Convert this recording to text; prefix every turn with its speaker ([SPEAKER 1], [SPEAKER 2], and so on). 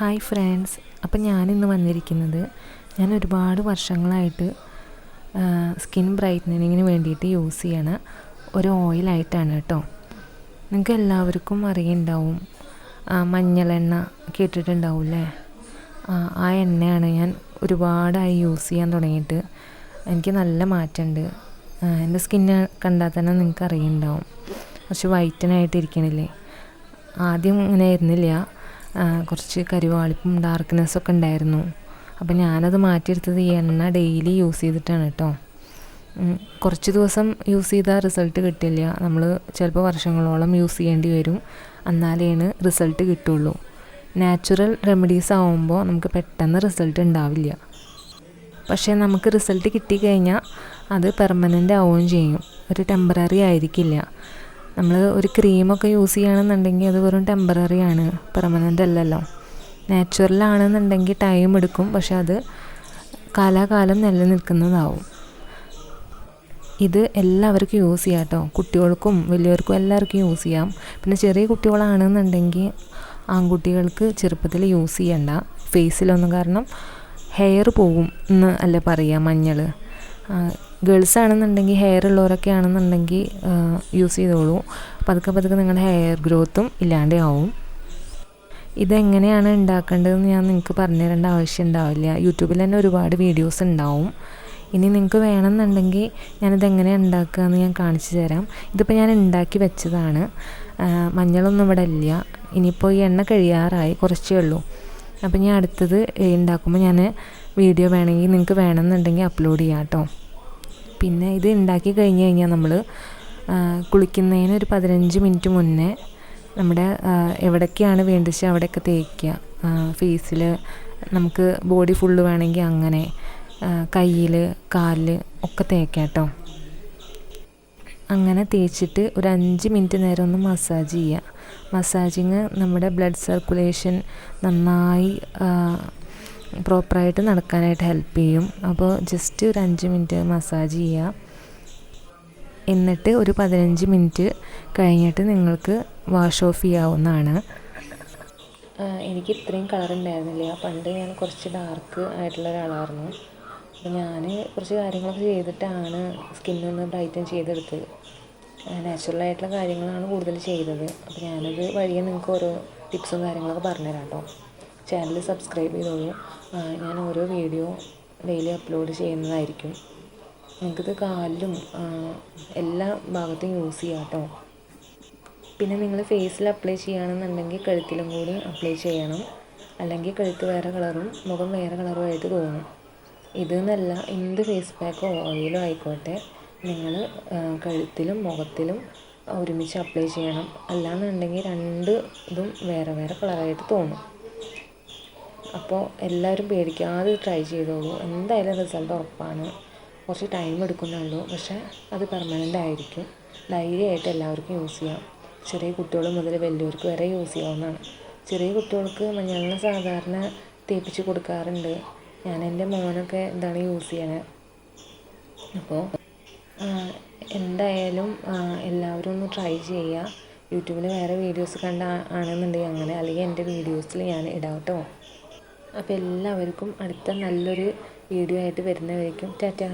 [SPEAKER 1] Hi friends. അപ്പം ഞാനിന്ന് വന്നിരിക്കുന്നത് ഞാൻ ഒരുപാട് വർഷങ്ങളായിട്ട് സ്കിൻ ബ്രൈറ്റനിങ്ങിന് വേണ്ടിയിട്ട് യൂസ് ചെയ്യണ ഒരു ഓയിലായിട്ടാണ് കേട്ടോ. നിങ്ങൾക്ക് എല്ലാവർക്കും അറിയുണ്ടാവും. മഞ്ഞളെണ്ണ കേട്ടിട്ടുണ്ടാവില്ലേ ആ എണ്ണയാണ് ഞാൻ ഒരുപാടായി യൂസ് ചെയ്യാൻ തുടങ്ങിയിട്ട്. എനിക്ക് നല്ല മാറ്റമുണ്ട്. എന്റെ സ്കിന്ന് കണ്ടാൽ തന്നെ നിങ്ങൾക്ക് അറിയുന്നുണ്ടാവും കുറച്ച് വൈറ്റനായിട്ട് ഇരിക്കണില്ലേ? ആദ്യം ഇങ്ങനെ ആയിരുന്നില്ല. കുറച്ച് കരുവാളിപ്പും ഡാർക്ക്നെസ്സൊക്കെ ഉണ്ടായിരുന്നു. അപ്പം ഞാനത് മാറ്റിയെടുത്തത് ഈ എണ്ണ ഡെയിലി യൂസ് ചെയ്തിട്ടാണ് കേട്ടോ കുറച്ച് ദിവസം യൂസ് ചെയ്താൽ റിസൾട്ട് കിട്ടില്ല. നമ്മൾ ചിലപ്പോൾ വർഷങ്ങളോളം യൂസ് ചെയ്യേണ്ടി വരും. എന്നാലേണ് റിസൾട്ട് കിട്ടുള്ളൂ. നാച്ചുറൽ റെമഡീസ് ആവുമ്പോൾ നമുക്ക് പെട്ടെന്ന് റിസൾട്ട് ഉണ്ടാവില്ല. പക്ഷേ നമുക്ക് റിസൾട്ട് കിട്ടിക്കഴിഞ്ഞാൽ അത് പെർമനന്റ് ആവുകയും ചെയ്യും. ഒരു ടെമ്പററി ആയിരിക്കില്ല. നമ്മൾ ഒരു ക്രീമൊക്കെ യൂസ് ചെയ്യുകയാണെന്നുണ്ടെങ്കിൽ അത് വെറും ടെമ്പററി ആണ് പെർമനന്റ് അല്ലല്ലോ. നാച്ചുറൽ ആണെന്നുണ്ടെങ്കിൽ ടൈം എടുക്കും പക്ഷെ അത് കാലാകാലം നിലനിൽക്കുന്നതാവും. ഇത് എല്ലാവർക്കും യൂസ് ചെയ്യാം കേട്ടോ. കുട്ടികൾക്കും വലിയവർക്കും എല്ലാവർക്കും യൂസ് ചെയ്യാം. പിന്നെ ചെറിയ കുട്ടികളാണെന്നുണ്ടെങ്കിൽ ആൺകുട്ടികൾക്ക് ചെറുപ്പത്തിൽ യൂസ് ചെയ്യണ്ട. ഫേസിലൊന്നും കാരണം ഹെയർ പോകും എന്ന് അല്ലേ പറയുക മഞ്ഞൾ ഗേൾസ് ആണെന്നുണ്ടെങ്കിൽ ഹെയർ ഉള്ളവരൊക്കെ ആണെന്നുണ്ടെങ്കിൽ യൂസ് ചെയ്തോളൂ. പതുക്കെ പതുക്കെ നിങ്ങളുടെ ഹെയർ ഗ്രോത്തും ഇല്ലാണ്ട് ആവും ഇതെങ്ങനെയാണ് ഉണ്ടാക്കേണ്ടതെന്ന് ഞാൻ നിങ്ങൾക്ക് പറഞ്ഞു തരേണ്ട ആവശ്യം ഉണ്ടാവില്ല. യൂട്യൂബിൽ തന്നെ ഒരുപാട് വീഡിയോസ് ഉണ്ടാവും. ഇനി നിങ്ങൾക്ക് വേണമെന്നുണ്ടെങ്കിൽ ഞാനിത് എങ്ങനെയാണ് ഉണ്ടാക്കുക എന്ന് ഞാൻ കാണിച്ചു തരാം. ഇതിപ്പോൾ ഞാൻ ഉണ്ടാക്കി വെച്ചതാണ്. മഞ്ഞളൊന്നും ഇവിടെ ഇല്ല. ഇനിയിപ്പോൾ ഈ എണ്ണ കഴിയാറായി കുറച്ചേ ഉള്ളൂ. അപ്പോൾ ഞാൻ അടുത്തത് ഉണ്ടാക്കുമ്പോൾ ഞാൻ വീഡിയോ വേണമെങ്കിൽ നിങ്ങൾക്ക് വേണമെന്നുണ്ടെങ്കിൽ അപ്ലോഡ് ചെയ്യാം കേട്ടോ. പിന്നെ ഇത് ഉണ്ടാക്കി കഴിഞ്ഞ് കഴിഞ്ഞാൽ നമ്മൾ കുളിക്കുന്നതിന് ഒരു പതിനഞ്ച് മിനിറ്റ് മുന്നേ നമ്മുടെ എവിടേക്കാണ് വേണ്ടിച്ച് അവിടെയൊക്കെ തേക്കുക. ഫേസിൽ നമുക്ക് ബോഡി ഫുള്ള് വേണമെങ്കിൽ അങ്ങനെ കയ്യിൽ കാലിൽ ഒക്കെ തേക്കാം കേട്ടോ. അങ്ങനെ തേച്ചിട്ട് ഒരു അഞ്ച് മിനിറ്റ് നേരം ഒന്ന് മസാജ് ചെയ്യുക. മസാജിങ് നമ്മുടെ ബ്ലഡ് സർക്കുലേഷൻ നന്നായി പ്രോപ്പറായിട്ട് നടക്കാനായിട്ട് ഹെൽപ്പ് ചെയ്യും. അപ്പോൾ ജസ്റ്റ് ഒരു അഞ്ച് മിനിറ്റ് മസാജ് ചെയ്യുക എന്നിട്ട് ഒരു പതിനഞ്ച് മിനിറ്റ് കഴിഞ്ഞിട്ട് നിങ്ങൾക്ക് വാഷ് ഓഫ് ചെയ്യാവുന്നതാണ്. എനിക്ക് ഇത്രയും കളർ ഉണ്ടായിരുന്നില്ല? പണ്ട് ഞാൻ കുറച്ച് ഡാർക്ക് ആയിട്ടുള്ള ഒരാളായിരുന്നു. അപ്പോൾ ഞാൻ കുറച്ച് കാര്യങ്ങളൊക്കെ ചെയ്തിട്ടാണ് സ്കിന്നൊന്ന് ബ്രൈറ്റൻ ചെയ്തെടുത്തത്. നാച്ചുറൽ ആയിട്ടുള്ള കാര്യങ്ങളാണ് കൂടുതൽ ചെയ്തത്. അപ്പോൾ ഞാനത് വഴിയെ നിങ്ങൾക്ക് ഓരോ ടിപ്സും കാര്യങ്ങളൊക്കെ പറഞ്ഞുതരാം കേട്ടോ. ചാനൽ സബ്സ്ക്രൈബ് ചെയ്തോളൂ. ഞാൻ ഓരോ വീഡിയോ ഡെയിലി അപ്ലോഡ് ചെയ്യുന്നതായിരിക്കും. നിങ്ങൾക്കിത് കാലിലും എല്ലാ ഭാഗത്തും യൂസ് ചെയ്യാം കേട്ടോ പിന്നെ നിങ്ങൾ ഫേസിൽ അപ്ലൈ ചെയ്യുകയാണെന്നുണ്ടെങ്കിൽ കഴുത്തിലും കൂടി അപ്ലൈ ചെയ്യണം. അല്ലെങ്കിൽ കഴുത്ത് വേറെ കളറും മുഖം വേറെ കളറും ആയിട്ട് തോന്നും. ഇത് എന്നല്ല എന്ത് ഫേസ് പാക്കോ ഓയിലോ ആയിക്കോട്ടെ നിങ്ങൾ കഴുത്തിലും മുഖത്തിലും ഒരുമിച്ച് അപ്ലൈ ചെയ്യണം. അല്ലാന്നുണ്ടെങ്കിൽ രണ്ട് ഇതും വേറെ വേറെ കളറായിട്ട് തോന്നും. അപ്പോൾ എല്ലാവരും പേടിക്കാതെ ട്രൈ ചെയ്തോളൂ. എന്തായാലും റിസൾട്ട് ഉറപ്പാണ്. കുറച്ച് ടൈം എടുക്കുന്നുള്ളൂ. പക്ഷേ അത് പെർമനന്റ് ആയിരിക്കും. ധൈര്യമായിട്ട് എല്ലാവർക്കും യൂസ് ചെയ്യാം. ചെറിയ കുട്ടികൾ മുതൽ വലിയവർക്ക് വരെ യൂസ് ചെയ്യാവുന്നതാണ്. ചെറിയ കുട്ടികൾക്ക് മഞ്ഞളിനെ സാധാരണ തേപ്പിച്ച് കൊടുക്കാറുണ്ട്. ഞാൻ എന്റെ മോനൊക്കെ ഇതാണ് യൂസ് ചെയ്യണത് അപ്പോൾ എന്തായാലും എല്ലാവരും ഒന്ന് ട്രൈ ചെയ്യുക. യൂട്യൂബിൽ വേറെ വീഡിയോസ് കണ്ട ആണെന്നുണ്ടെങ്കിൽ അങ്ങനെ അല്ലെങ്കിൽ എന്റെ വീഡിയോസിൽ ഞാൻ ഇടാം കേട്ടോ അപ്പോൾ എല്ലാവർക്കും അടുത്ത നല്ലൊരു വീഡിയോ ആയിട്ട് വരുന്നവരേക്കും ടാറ്റാ.